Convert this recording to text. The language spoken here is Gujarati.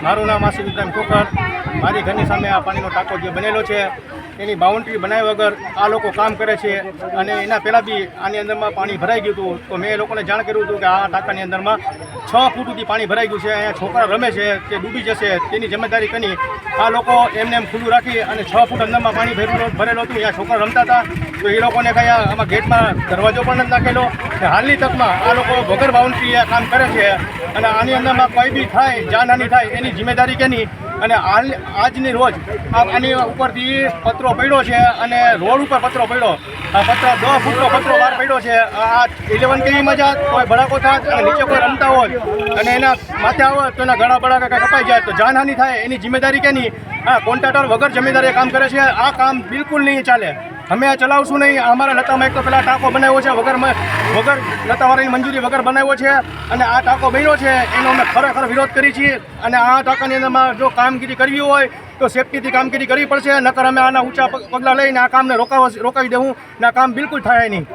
મારું નામ આસિફ ઇબ્રાહીમ કોકર મારી ઘરની સામે આ પાણીનો ટાંકો જે બનેલો છે એની બાઉન્ડ્રી બનાવ્યા વગર આ લોકો કામ કરે છે. અને એના પહેલાં બી આની અંદરમાં પાણી ભરાઈ ગયું હતું. તો મેં એ લોકોને જાણ કર્યું હતું કે આ ટાંકાની અંદરમાં છ ફૂટ સુધી પાણી ભરાઈ ગયું છે. અહીંયા છોકરા રમે છે, તે ડૂબી જશે, તેની જવાબદારી કરી આ લોકો એમને એમ ખુલ્લું રાખી અને છ ફૂટ અંદરમાં પાણી ભરેલું ભરેલું હતું. અહીંયા છોકરા રમતા હતા. તો એ લોકોને કંઈ આમાં ગેટમાં દરવાજો પણ નથી નાખેલો. હાલની તકમાં આ લોકો વગર બાઉન્ડ્રી કામ કરે છે. અને આની અંદરમાં કોઈ બી થાય જાનહાની થાય, એની જિમ્મેદારી કેની? અને આજની રોજ આની ઉપરથી પતરો પડ્યો છે અને રોડ ઉપર પત્રો પડ્યો. આ પત્ર દસ ફૂટનો પત્રો બહાર પડ્યો છે. આ ઇલેવન કેવીમાં જાત કોઈ ભડાકો થાત અને નીચે કોઈ રમતા હોય અને એના માથે આવે તો એના ગળા ભડાકા કપાઈ જાય તો જાનહાની થાય. એની જિમ્મેદારી કેની? આ કોન્ટ્રાક્ટર વગર જમીનદારે કામ કરે છે. આ કામ બિલકુલ નહીં ચાલે. અમે આ ચલાવશું નહીં. અમારા લતામાં એક તો પેલા ટાંકો બનાવ્યો છે, વગર વગર લતાવાળાની મંજૂરી વગર બનાવ્યો છે અને આ ટાંકો બન્યો છે, એનો અમે ખરેખર વિરોધ કરી છીએ અને આ ટાંકાની અંદરમાં જો કામગીરી કરવી હોય તો સેફટીથી કામગીરી કરવી પડશે, નકર અમે આના ઊંચા પગલાં લઈને આ કામને રોકાવા રોકાવી દેવું ને આ કામ બિલકુલ થાય નહીં.